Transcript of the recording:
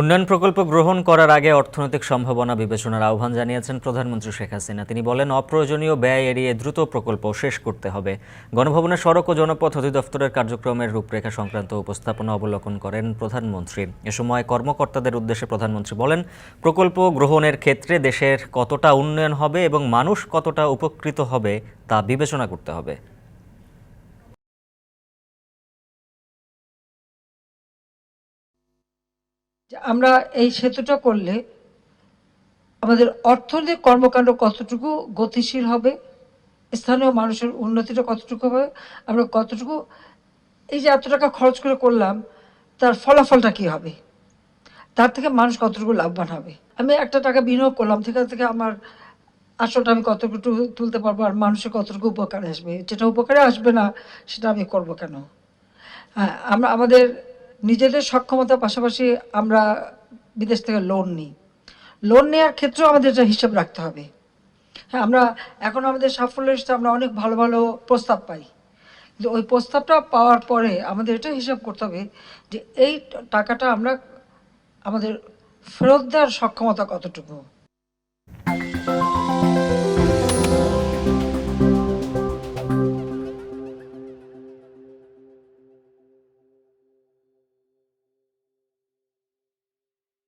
উন্নয়ন প্রকল্প গ্রহণ করার আগে অর্থনৈতিক সম্ভাবনা বিবেচনার আহ্বান জানিয়েছেন প্রধানমন্ত্রী শেখ হাসিনা। তিনি বলেন, অপ্রয়োজনীয় ব্যয় এড়িয়ে দ্রুত প্রকল্প শেষ করতে হবে। গণভবনে সড়ক ও জনপথ অধিদপ্তরের কার্যক্রমের রূপরেখা সংক্রান্ত উপস্থাপনা অবলোকন করেন প্রধানমন্ত্রী। এ সময় কর্মকর্তাদের উদ্দেশ্যে প্রধানমন্ত্রী বলেন, প্রকল্প গ্রহণের ক্ষেত্রে দেশের কতটা উন্নয়ন হবে এবং মানুষ কতটা উপকৃত হবে তা বিবেচনা করতে হবে। আমরা এই সেতুটা করলে আমাদের অর্থনৈতিক কর্মকাণ্ড কতটুকু গতিশীল হবে, স্থানীয় মানুষের উন্নতিটা কতটুকু হবে, আমরা কতটুকু, এই যে এত টাকা খরচ করে করলাম, তার ফলাফলটা কি হবে? তার থেকে মানুষ কতটুকু লাভবান হবে? আমি একটা টাকা বিনিয়োগ করলাম, সেখান থেকে আমার আসলটা আমি কতটুকু তুলতে পারব আর মানুষের কতটুকু উপকারে আসবে? যেটা উপকারে আসবে না, সেটা আমি করব কেন? হ্যাঁ আমরা, আমাদের নিজেদের সক্ষমতার পাশাপাশি আমরা বিদেশ থেকে লোন নিই। লোন নেওয়ার ক্ষেত্রেও আমাদের এটা হিসাব রাখতে হবে। হ্যাঁ আমরা এখন আমাদের সাফল্যের সাথে আমরা অনেক ভালো ভালো প্রস্তাব পাই। কিন্তু ওই প্রস্তাবটা পাওয়ার পরে আমাদের এটা হিসাব করতে হবে যে এই টাকাটা আমরা আমাদের ফেরত দেওয়ার সক্ষমতা কতটুকু?